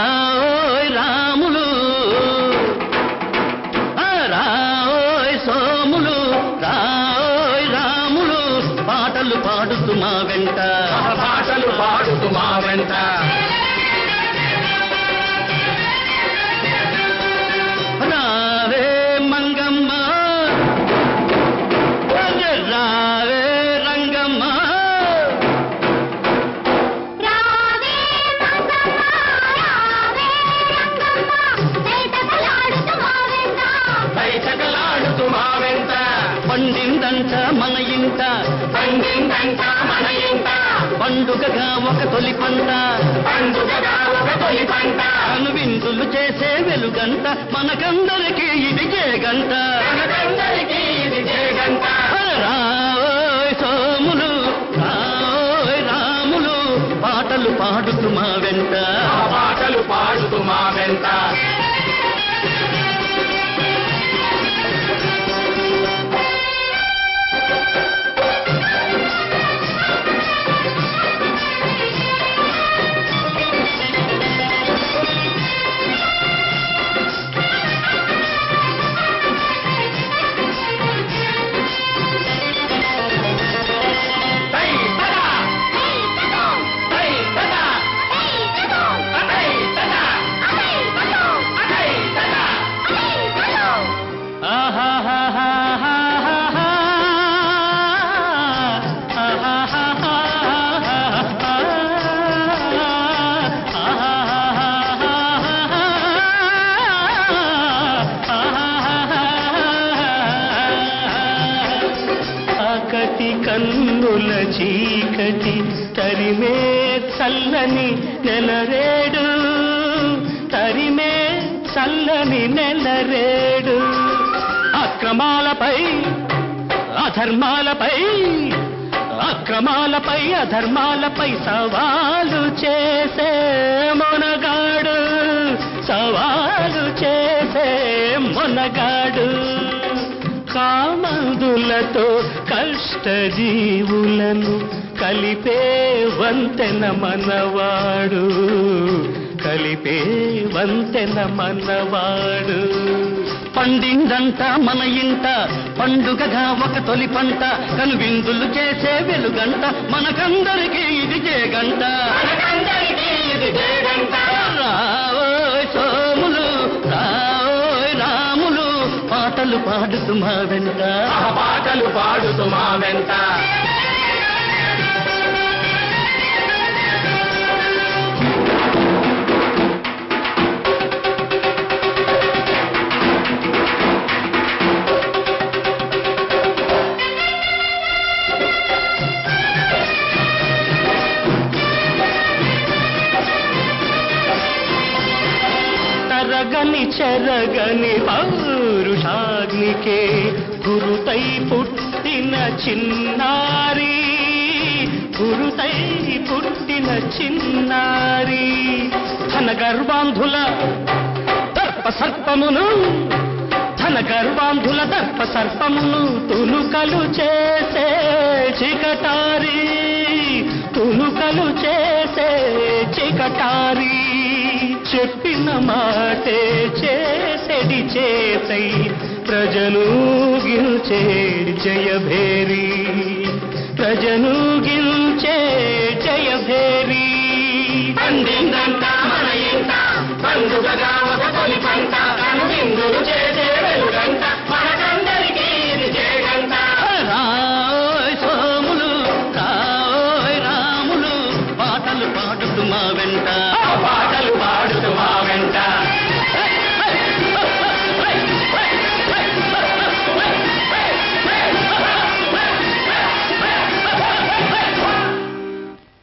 రాయ్ రాములు. ఆ, రాయ్ సోములు రాయ్ రాములు. పాటలు పాడుతూ మా వెంట. పాటలు పాడుతూ మా వెంట. పండిందంట మన ఇంట. పండిందంట మన ఇంట. పండుగగా ఒక తొలి పంట. పండుగగా ఒక తొలి పంట. అనువిందులు చేసే వెలుగంట మనకందరికీ ఇది జయగంట మనకందరికీ ఇది జయగంట సోములు పాటలు పాడుతూ మా వెంట. పాటలు పాడుతూ మా వెంట. కన్నుల చీకటి తరిమే చల్లని నెలరేడు తరిమే చల్లని నెలరేడు అక్రమాలపై అధర్మాలపై అక్రమాలపై అధర్మాలపై సవాలు చేసే మొనగాడు. సవాలు చేసే మొనగాడు. కామందులతో కష్టజీవులను కలిపే వంతెన మనవాడు. కలిపే వంతెన మనవాడు. పండిందంట మన ఇంట పండుగగా ఒక తొలి పంట కనువిందులు చేసే వెలుగంట మనకందరికీ ఇది జయగంట మనకందరికీ ఇది పాటలు పాడుతు మా వెంట. పాటలు పాడుతు మా వెంట. తరగని చెరగని పౌరుషాగ్నికే గురుతై పుట్టిన చిన్నారి. గురుతై పుట్టిన చిన్నారి. ధన గర్వాంధుల దర్ప సర్పమును ధన గర్వాంధుల దర్ప సర్పమును తునుకలు చేసే చికటారి. తునుకలు చేసే చికటారి. చెప్పిన మాటే చేసెడి చేతై ప్రజలు గిల్చే జయభేరి ప్రజలు గిల్చే జయభేరి పండిందంట